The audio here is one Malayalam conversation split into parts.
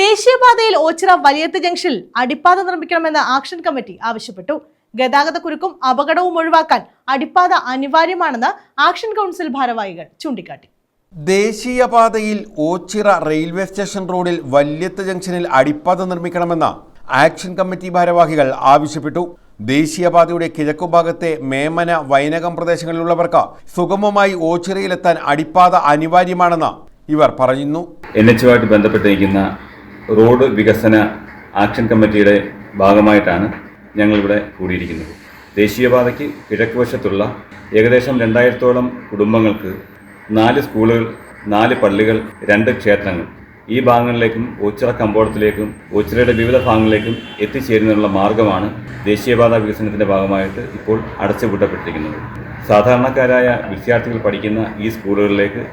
ദേശീയപാതയിൽ ഓച്ചിറ വലിയത്ത് ജംഗ്ഷനിൽ അടിപ്പാത നിർമ്മിക്കണമെന്ന് ആക്ഷൻ കമ്മിറ്റി ആവശ്യപ്പെട്ടു. ഗതാഗത കുരുക്കും അപകടവും ഒഴിവാക്കാൻ അടിപ്പാത അനിവാര്യമാണെന്ന് ആക്ഷൻ കൗൺസിൽ ഭാരവാഹികൾ ചൂണ്ടിക്കാട്ടി. ദേശീയപാതയിൽ ഓച്ചിറ റെയിൽവേ സ്റ്റേഷൻ റോഡിൽ വല്യത്ത് ജംഗ്ഷനിൽ അടിപ്പാത നിർമ്മിക്കണമെന്ന് ആക്ഷൻ കമ്മിറ്റി ഭാരവാഹികൾ ആവശ്യപ്പെട്ടു. ദേശീയപാതയുടെ കിഴക്കുഭാഗത്തെ മേമന വൈനകം പ്രദേശങ്ങളിലുള്ളവർക്ക് സുഗമമായി ഓച്ചിറയിലെത്താൻ അടിപ്പാത അനിവാര്യമാണെന്ന് ഇവർ പറയുന്നു. എൻ എച്ചുമായിട്ട് ബന്ധപ്പെട്ട് നിൽക്കുന്ന റോഡ് വികസന ആക്ഷൻ കമ്മിറ്റിയുടെ ഭാഗമായിട്ടാണ് ഞങ്ങളിവിടെ കൂടിയിരിക്കുന്നത്. ദേശീയപാതയ്ക്ക് കിഴക്ക് വശത്തുള്ള ഏകദേശം രണ്ടായിരത്തോളം കുടുംബങ്ങൾക്ക് നാല് സ്കൂളുകൾ നാല് പള്ളികൾ രണ്ട് ക്ഷേത്രങ്ങൾ. ഈ ഭാഗങ്ങളിലേക്കും ഓച്ചിറ കമ്പോളത്തിലേക്കും ഓച്ചിറയുടെ വിവിധ ഭാഗങ്ങളിലേക്കും എത്തിച്ചേരുന്നതിനുള്ള മാർഗമാണ് ദേശീയപാത വികസനത്തിന്റെ ഭാഗമായിട്ട് ഇപ്പോൾ അടച്ചുപൂട്ടപ്പെട്ടിരിക്കുന്നത്. സാധാരണക്കാരായ വിദ്യാർത്ഥികൾ പഠിക്കുന്ന ഈ സ്കൂളുകളിലേക്ക്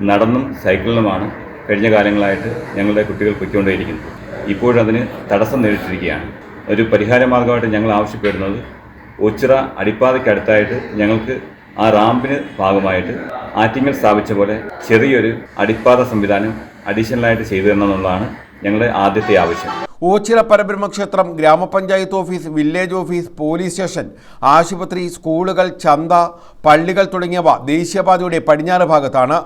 നടന്നും സൈക്കിളിലുമാണ് കഴിഞ്ഞ കാലങ്ങളായിട്ട് ഞങ്ങളുടെ കുട്ടികൾ പൊയ്ക്കൊണ്ടേയിരിക്കുന്നു. ഇപ്പോഴതിന് തടസ്സം നേരിട്ടിരിക്കുകയാണ്. ഒരു പരിഹാര മാർഗമായിട്ട് ഞങ്ങൾ ആവശ്യപ്പെടുന്നത് ഒച്ചിറ അടിപ്പാതയ്ക്കടുത്തായിട്ട് ഞങ്ങൾക്ക് ആ റാമ്പിന് ഭാഗമായിട്ട് ആറ്റിങ്ങൽ സ്ഥാപിച്ച പോലെ ചെറിയൊരു അടിപ്പാത സംവിധാനം അഡീഷണലായിട്ട് ചെയ്തു തരണമെന്നുള്ളതാണ് ഞങ്ങളുടെ ആദ്യത്തെ ആവശ്യം. ഓച്ചിറ പരബ്രഹ്മക്ഷേത്രം ഗ്രാമപഞ്ചായത്ത് office village office police station ആശുപത്രി സ്കൂളുകൾ ചന്ത പള്ളികൾ തുടങ്ങിയവ ദേശീയപാതയുടെ പടിഞ്ഞാറ് ഭാഗത്താണ്.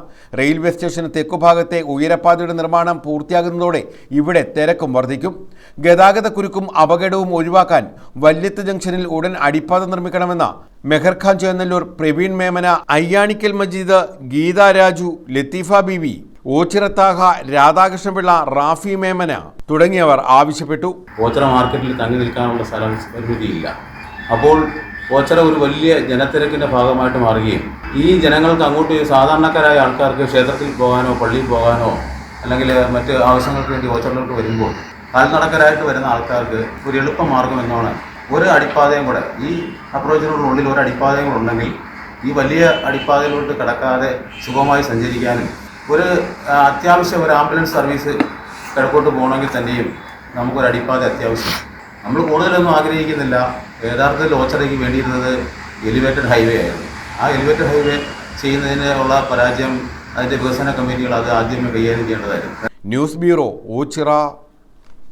റെയിൽവേ സ്റ്റേഷന് തെക്കുഭാഗത്തെ ഉയരപ്പാതയുടെ നിർമ്മാണം പൂർത്തിയാകുന്നതോടെ ഇവിടെ തിരക്കും വർദ്ധിക്കും. ഗതാഗത കുരുക്കും അപകടവും ഒഴിവാക്കാൻ വല്യത്ത് ജംഗ്ഷനിൽ ഉടൻ അടിപ്പാത നിർമ്മിക്കണമെന്ന മെഹർഖാൻ ചേന്നല്ലൂർ പ്രവീൺ മേമന അയ്യാണിക്കൽ മജീദ് ഗീത രാജു ലത്തീഫ ബീവി ഓച്ചിറത്താഹ രാധാകൃഷ്ണപിള്ള റാഫി മേമന തുടങ്ങിയവർ ആവശ്യപ്പെട്ടു. ഓച്ചിറ മാർക്കറ്റിൽ തങ്ങി നിൽക്കാനുള്ള സ്ഥലം പരിമിതിയില്ല. അപ്പോൾ ഓച്ചിറ ഒരു വലിയ ജനത്തിരക്കിന്റെ ഭാഗമായിട്ട് മാറുകയും ഈ ജനങ്ങൾക്ക് അങ്ങോട്ട് സാധാരണക്കാരായ ആൾക്കാർക്ക് ക്ഷേത്രത്തിൽ പോകാനോ പള്ളിയിൽ പോകാനോ അല്ലെങ്കിൽ മറ്റ് ആവശ്യങ്ങൾക്ക് വേണ്ടി ഓച്ചിറയിലോട്ട് വരുമ്പോൾ കാൽനടക്കരായിട്ട് വരുന്ന ആൾക്കാർക്ക് ഒരു എളുപ്പ മാർഗം എന്നാണ് ഒരു അടിപ്പാതയും കൂടെ. ഈ അപ്രോച്ചിനുള്ളിൽ ഒരു അടിപ്പാതയും കൂടെ ഉണ്ടെങ്കിൽ ഈ വലിയ അടിപ്പാതയിലോട്ട് കടക്കാതെ സുഖമായി സഞ്ചരിക്കാനും ഒരു അത്യാവശ്യം ഒരു ആംബുലൻസ് സർവീസ് കിഴക്കോട്ട് പോകണമെങ്കിൽ തന്നെയും നമുക്കൊരു അടിപ്പാത അത്യാവശ്യം. നമ്മൾ കൂടുതലൊന്നും ആഗ്രഹിക്കുന്നില്ല. യഥാർത്ഥത്തിൽ ഓച്ചറയ്ക്ക് വേണ്ടിയിരുന്നത് എലിവേറ്റഡ് ഹൈവേ ആയിരുന്നു. ആ എലിവേറ്റഡ് ഹൈവേ ചെയ്യുന്നതിന് ഉള്ള പരാജയം അതിന്റെ വികസന കമ്മിറ്റികൾ അത് ആദ്യമേ കൈകാര്യം ചെയ്യേണ്ടതായിരുന്നു. News bureau Ochira